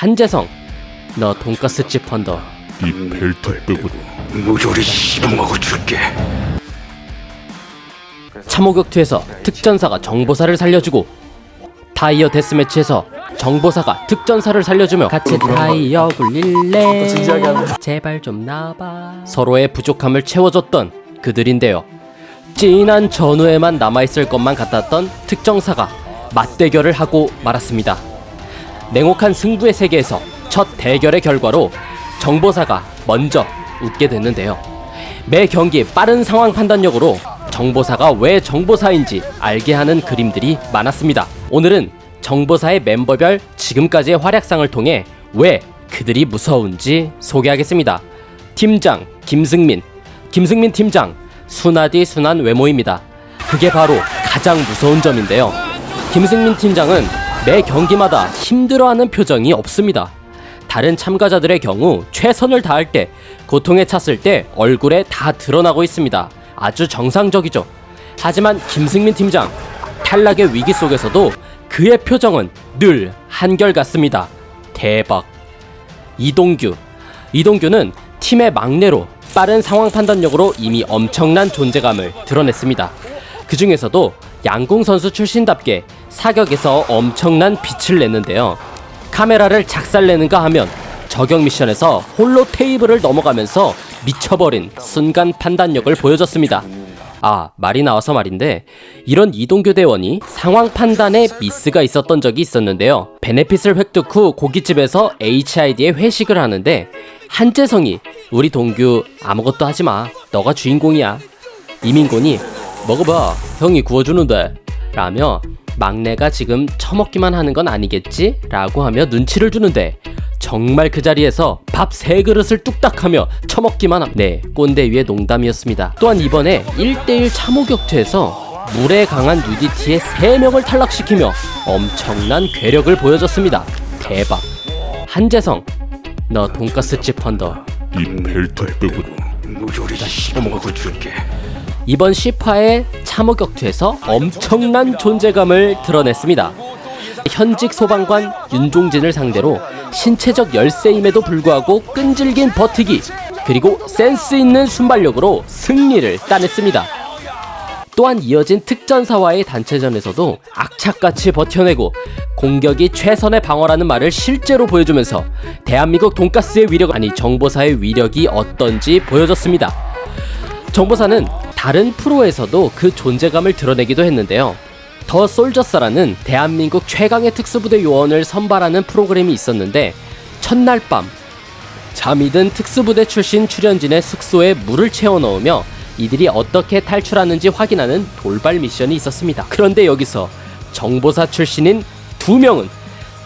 한재성 너 돈가스 집 한다 이 벨트 빼고 무조리 씹어먹어 줄게. 참호격투에서 특전사가 정보사를 살려주고 타이어 데스매치에서 정보사가 특전사를 살려주며 같이 타이어 굴릴래? 제발 좀 나봐. 서로의 부족함을 채워줬던 그들인데요. 진한 전후에만 남아있을 것만 같았던 특정사가 맞대결을 하고 말았습니다 냉혹한 승부의 세계에서 첫 대결의 결과로 정보사가 먼저 웃게 됐는데요. 매 경기 빠른 상황 판단력으로 정보사가 왜 정보사인지 알게 하는 그림들이 많았습니다. 오늘은 정보사의 멤버별 지금까지의 활약상을 통해 왜 그들이 무서운지 소개하겠습니다. 팀장 김승민, 김승민 팀장 순하디 순한 외모입니다. 그게 바로 가장 무서운 점인데요. 김승민 팀장은 매 경기마다 힘들어하는 표정이 없습니다. 다른 참가자들의 경우 최선을 다할 때 고통에 찼을 때 얼굴에 다 드러나고 있습니다. 아주 정상적이죠. 하지만 김승민 팀장 탈락의 위기 속에서도 그의 표정은 늘 한결같습니다. 대박. 이동규. 이동규는 팀의 막내로 빠른 상황 판단력으로 이미 엄청난 존재감을 드러냈습니다. 그 중에서도 양궁 선수 출신답게 사격에서 엄청난 빛을 냈는데요. 카메라를 작살내는가 하면 저격 미션에서 홀로 테이블을 넘어가면서 미쳐버린 순간 판단력을 보여줬습니다. 아, 말이 나와서 말인데, 이런 이동규 대원이 상황 판단에 미스가 있었던 적이 있었는데요. 베네핏을 획득 후 고깃집에서 HID에 회식을 하는데, 한재성이 우리 동규 아무것도 하지 마. 너가 주인공이야. 이민곤이 먹어봐. 형이 구워주는데. 라며 막내가 지금 처먹기만 하는 건 아니겠지? 라고 하며 눈치를 주는데 정말 그 자리에서 밥 세 그릇을 뚝딱하며 처먹기만 함. 네, 꼰대 위의 농담이었습니다. 또한 이번에 1대1 참호격투에서 물에 강한 누디티의 3명을 탈락시키며 엄청난 괴력을 보여줬습니다. 대박. 한재성, 너 돈가스집 한다. 이 벨트 빼고 무조리 씹어먹어 줄게. 이번 10화의 참호 격투에서 엄청난 존재감을 드러냈습니다. 현직 소방관 윤종진을 상대로 신체적 열세임에도 불구하고 끈질긴 버티기 그리고 센스 있는 순발력으로 승리를 따냈습니다. 또한 이어진 특전사와의 단체전에서도 악착같이 버텨내고 공격이 최선의 방어라는 말을 실제로 보여주면서 대한민국 돈가스의 위력 아니 정보사의 위력이 어떤지 보여줬습니다. 정보사는 다른 프로에서도 그 존재감을 드러내기도 했는데요. 더 솔저스라는 대한민국 최강의 특수부대 요원을 선발하는 프로그램이 있었는데 첫날 밤 잠이 든 특수부대 출신 출연진의 숙소에 물을 채워 넣으며 이들이 어떻게 탈출하는지 확인하는 돌발 미션이 있었습니다. 그런데 여기서 정보사 출신인 두 명은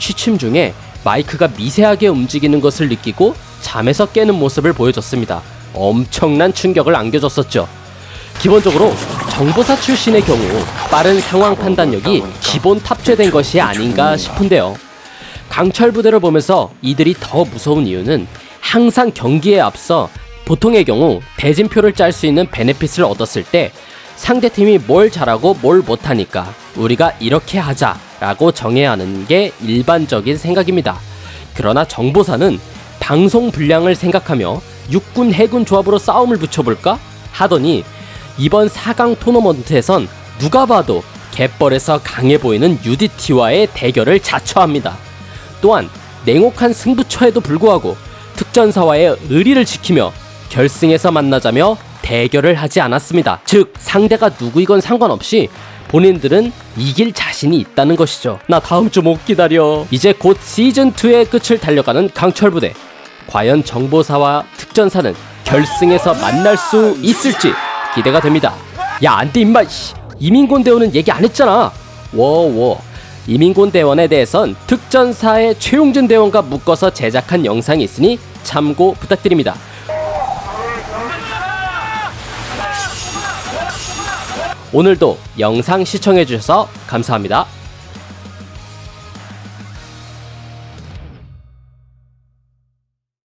취침 중에 마이크가 미세하게 움직이는 것을 느끼고 잠에서 깨는 모습을 보여줬습니다. 엄청난 충격을 안겨줬었죠. 기본적으로 정보사 출신의 경우 빠른 상황 판단력이 기본 탑재된 것이 아닌가 싶은데요. 강철 부대를 보면서 이들이 더 무서운 이유는 항상 경기에 앞서 보통의 경우 대진표를 짤 수 있는 베네핏을 얻었을 때 상대팀이 뭘 잘하고 뭘 못하니까 우리가 이렇게 하자라고 정해야 하는 게 일반적인 생각입니다. 그러나 정보사는 방송 분량을 생각하며 육군 해군 조합으로 싸움을 붙여볼까 하더니 이번 4강 토너먼트에선 누가 봐도 갯벌에서 강해 보이는 UDT와의 대결을 자처합니다. 또한 냉혹한 승부처에도 불구하고 특전사와의 의리를 지키며 결승에서 만나자며 대결을 하지 않았습니다. 즉 상대가 누구이건 상관없이 본인들은 이길 자신이 있다는 것이죠. 나 다음 주 못 기다려. 이제 곧 시즌 2의 끝을 달려가는 강철 부대. 과연 정보사와 특전사는 결승에서 만날 수 있을지 기대가 됩니다. 야, 안 돼, 임마. 씨. 이민곤 대원은 얘기 안 했잖아. 워워. 이민곤 대원에 대해선 특전사의 최용준 대원과 묶어서 제작한 영상이 있으니 참고 부탁드립니다. 오늘도 영상 시청해주셔서 감사합니다.